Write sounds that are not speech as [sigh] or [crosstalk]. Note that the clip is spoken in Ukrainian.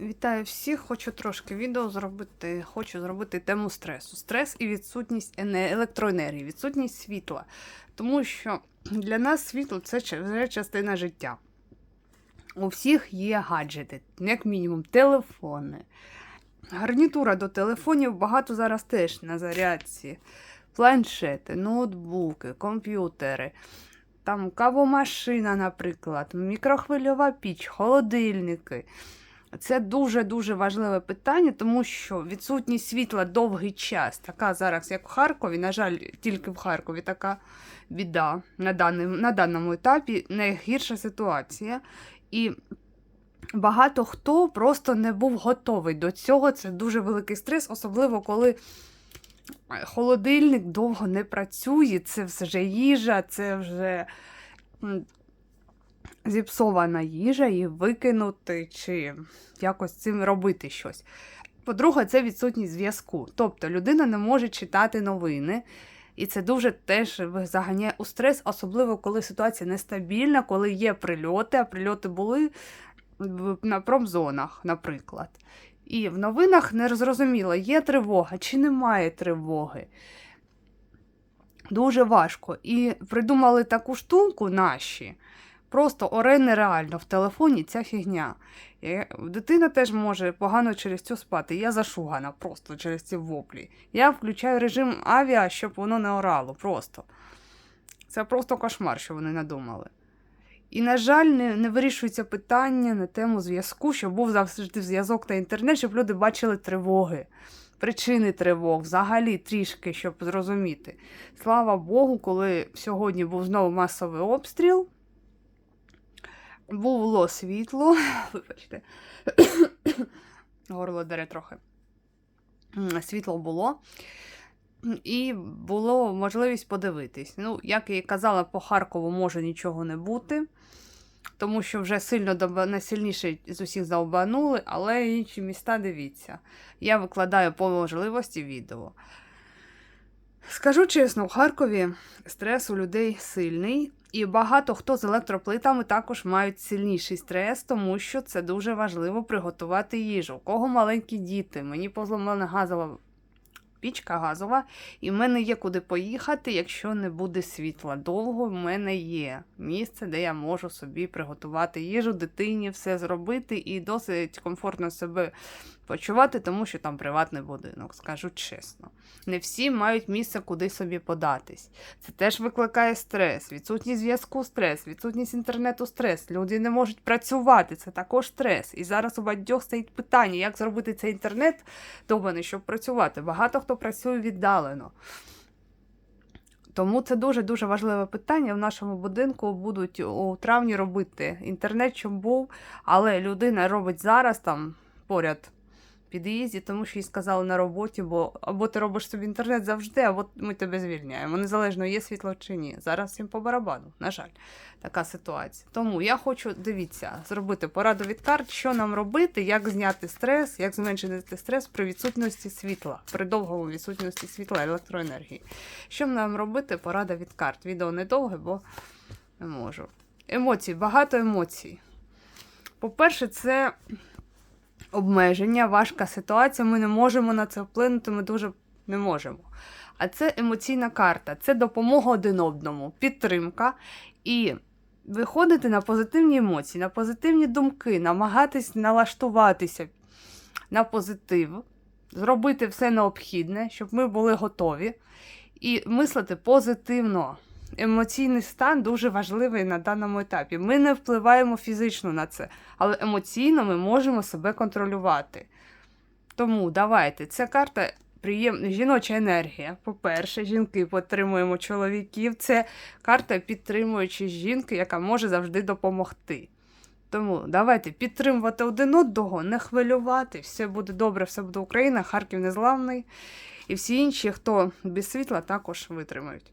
Вітаю всіх! Хочу трошки відео зробити. Хочу зробити тему стресу. Стрес і відсутність електроенергії, відсутність світла. Тому що для нас світло це вже частина життя. У всіх є гаджети, як мінімум, телефони. Гарнітура до телефонів багато зараз теж на зарядці. Планшети, ноутбуки, комп'ютери. Там кавомашина, наприклад, мікрохвильова піч, холодильники. Це дуже-дуже важливе питання, тому що відсутність світла довгий час, така зараз, як в Харкові, на жаль, тільки в Харкові така біда на, даним, на даному етапі, найгірша ситуація. І багато хто просто не був готовий до цього. Це дуже великий стрес, особливо коли холодильник довго не працює, це вже їжа, це вже зіпсована їжа, і викинути, чи якось цим робити щось. По-друге, це відсутність зв'язку. Тобто людина не може читати новини, і це дуже теж заганяє у стрес, особливо коли ситуація нестабільна, коли є прильоти, а прильоти були на промзонах, наприклад. І в новинах не зрозуміло, є тривога чи немає тривоги. Дуже важко. І придумали таку штуку наші. Просто оре нереально в телефоні ця фігня. І Дитина теж може погано через цю спати. Я зашугана просто через ці воплі. Я включаю режим авіа, щоб воно не орало. Просто. Це просто кошмар, що вони надумали. І, на жаль, не, не вирішується питання на тему зв'язку, щоб був завжди зв'язок та інтернет, щоб люди бачили тривоги, причини тривог, взагалі трішки, щоб зрозуміти. Слава Богу, коли сьогодні був знову масовий обстріл, було світло. [laughs] Вибачте, горло дере трохи. Світло було. І було можливість подивитись. Ну, як і казала, по Харкову може нічого не бути, тому що вже сильно доба- найсильніше з усіх завбанули, але інші міста дивіться. Я викладаю по можливості відео. Скажу чесно, в Харкові стрес у людей сильний, і багато хто з електроплитами також мають сильніший стрес, тому що це дуже важливо приготувати їжу. У кого маленькі діти, мені позламана газова пічка газова, і в мене є куди поїхати, якщо не буде світла. Довго в мене є місце, де я можу собі приготувати їжу, дитині все зробити і досить комфортно себе почувати, тому що там приватний будинок, скажу чесно. Не всі мають місце, куди собі податись. Це теж викликає стрес, відсутність зв'язку стрес, відсутність інтернету стрес. Люди не можуть працювати, це також стрес. І зараз у багатьох стоїть питання, як зробити цей інтернет довбаний, щоб працювати. Багато хто працює віддалено. Тому це дуже-дуже важливе питання. В нашому будинку будуть у травні робити інтернет, щоб був, але людина робить зараз там поряд під'їзді, тому що їй сказали на роботі, бо або ти робиш собі інтернет завжди, або ми тебе звільняємо. Незалежно є світло чи ні. Зараз всім по барабану, на жаль, така ситуація. Тому я хочу, дивіться, зробити пораду від карт, що нам робити, як зняти стрес, як зменшити стрес при відсутності світла, при довгому відсутності світла електроенергії. Що нам робити? Порада від карт. Відео недовге, бо не можу. Емоцій, багато емоцій. По-перше, це обмеження, важка ситуація. Ми не можемо на це вплинути, ми дуже не можемо. А це емоційна карта, це допомога один одному, підтримка і виходити на позитивні емоції, на позитивні думки, намагатись налаштуватися на позитив, зробити все необхідне, щоб ми були готові, і мислити позитивно. Емоційний стан дуже важливий на даному етапі. Ми не впливаємо фізично на це, але емоційно ми можемо себе контролювати. Тому давайте, ця карта приємна жіноча енергія. По-перше, жінки підтримуємо чоловіків. Це карта підтримуючи жінки, яка може завжди допомогти. Тому давайте підтримувати один одного, не хвилювати. Все буде добре, все буде Україна, Харків незламний. І всі інші, хто без світла, також витримають.